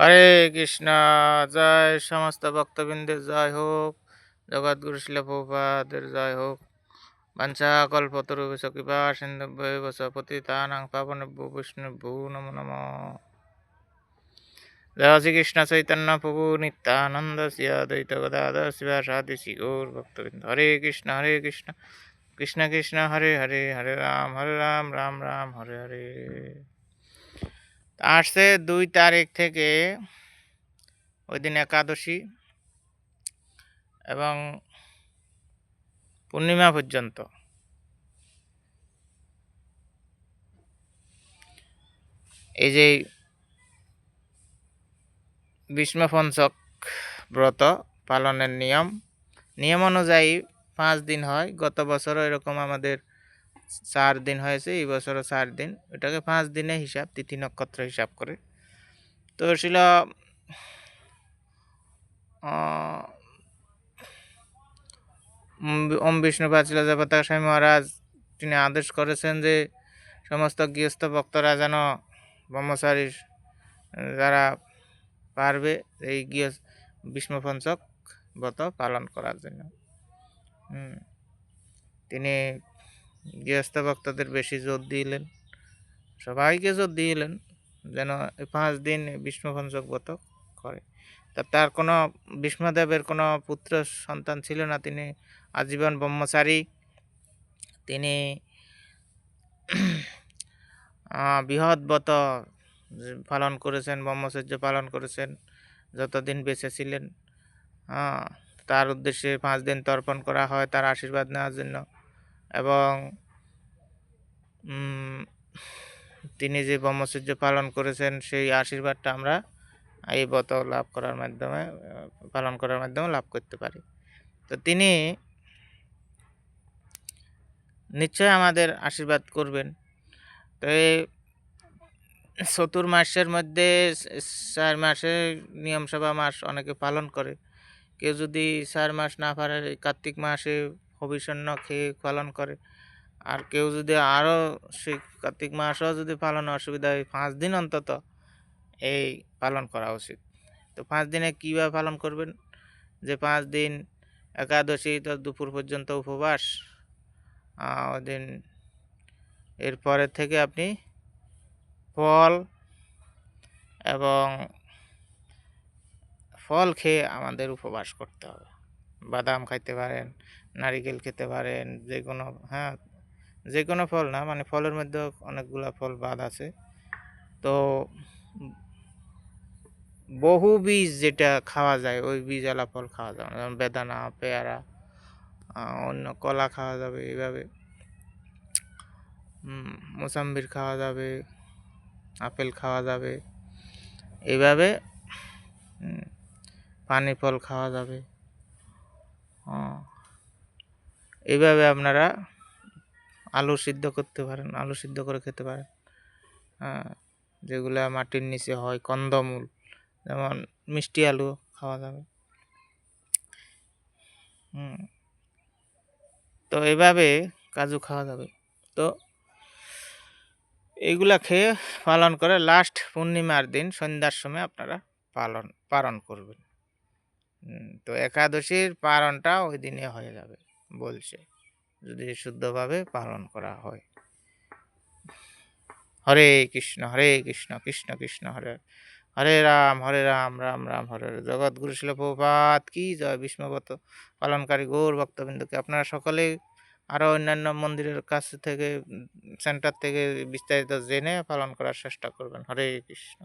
হরে কৃষ্ণ, জয় সমস্ত ভক্তবৃন্দের জয় হোক। জগৎগুরু শিল জয় হোক। বাঞ্ছা কল্পতরুবেশ কৃপা সিন্ধুভ্যেব পতিতানাং পাবনেভ্যো বৈষ্ণভ্যো নমো নম। জয় শ্রীকৃষ্ণ চৈতন্য প্রভু নিত্যানন্দ শ্রী অদ্বৈত গদাধর শিবাসাদি শ্রী গৌর ভক্তবৃন্দ। হরে কৃষ্ণ হরে কৃষ্ণ। কৃষ্ণ কৃষ্ণ, হরে হরে হরে রাম হরে রাম রাম রাম, হরে হরে। আসছে দুই তারিখ থেকে ওই দিন একাদশী এবং পূর্ণিমা পর্যন্ত। এই যে বিষ্ণুপঞ্চক ব্রত পালনের নিয়ম নিয়ম অনুযায়ী পাঁচ দিন হয়। গত বছরও এরকম আমাদের চার দিন হয়েছে, এই বছরও চার দিন। ওটাকে পাঁচ দিনে হিসাব, তিথি নক্ষত্র হিসাব করে। তো ছিল ওম বিষ্ণু পাচিল জগতা স্বামী মহারাজ, তিনি আদেশ করেছেন যে, সমস্ত গৃহস্থ ভক্তরা যেন ব্রহ্মচারী যারা পারবে, এই গৃহ বিষ্ণুপঞ্চক ব্রত পালন করার জন্য। তিনি গৃহস্থ ভক্তদের বেশি জোর দিলেন। সবাইকে জোর দিলেন যেন পাঁচ দিন বিষ্ণুপঞ্চক ব্রত করে। তা তার কোনো বিষ্ণুদেবের কোনো পুত্র সন্তান ছিল না। তিনি আজীবন ব্রহ্মচারী। তিনি বৃহৎ ব্রত পালন করেছেন, ব্রহ্মচর্য পালন করেছেন, যতদিন বেঁচে ছিলেন। তার উদ্দেশ্যে পাঁচ দিন তর্পণ করা হয়, তার আশীর্বাদ নেওয়ার জন্য। এবং তিনি যে ব্রহ্মচর্য পালন করেছেন, সেই আশীর্বাদটা আমরা এই ব্রত লাভ করার মাধ্যমে পালন করার মাধ্যমে লাভ করতে পারি। তো তিনি নিশ্চয় আমাদের আশীর্বাদ করবেন। তো এই চতুর্মাসের মধ্যে চার মাসে নিয়মসভা মাস অনেকে পালন করে। কেউ যদি চার মাস না পারে, কার্তিক মাসে হবিষণ্য খেয়ে পালন করে। আর কেউ যদি আরও সেই কার্তিক মাসও যদি পালনে অসুবিধা হয়, পাঁচ দিন অন্তত এই পালন করা উচিত। তো পাঁচ দিনে কীভাবে পালন করবেন? যে পাঁচ দিন একাদশী তো দুপুর পর্যন্ত উপবাস ওই দিন এরপরের থেকে আপনি ফল এবং ফল খেয়ে আমাদের উপবাস করতে হবে। বাদাম খাইতে পারেন নারিকেল খেতে পারেন যে কোনো হ্যাঁ যে কোনো ফল না মানে ফলের মধ্যে অনেকগুলা ফল বাদ আছে। তো বহু বীজ যেটা খাওয়া যায়, ওই বীজওয়ালা ফল খাওয়া যাবে যেমন বেদানা, পেয়ারা অন্য কলা খাওয়া যাবে এইভাবে। মোসাম্বির খাওয়া যাবে, আপেল খাওয়া যাবে, এইভাবে পানি ফল খাওয়া যাবে। এইভাবে আপনারা আলু সিদ্ধ করতে পারেন, আলু সিদ্ধ করে খেতে পারেন। হ্যাঁ যেগুলা মাটির নিচে হয়, কন্দমূল, যেমন মিষ্টি আলু খাওয়া যাবে। তো এভাবে কাজু খাওয়া যাবে। তো এইগুলা খেয়ে পালন করে লাস্ট পূর্ণিমার দিন সন্ধ্যার সময় আপনারা পালন পালন করবেন। তো একাদশীর পালনটা ওই দিনে হয়ে যাবে। বলছে, যদি শুদ্ধভাবে পালন করা হয়। হরে কৃষ্ণ হরে কৃষ্ণ কৃষ্ণ কৃষ্ণ, হরে হরে। রাম হরে রাম রাম রাম, হরে জগৎগুরু শিল প্রভাত কি জয় বিষ্ণুবত পালনকারী, গৌর ভক্তবৃন্দকে। আপনারা সকলে আরও অন্যান্য মন্দিরের কাছ থেকে সেন্টার থেকে বিস্তারিত জেনে পালন করার চেষ্টা করবেন। হরে কৃষ্ণ।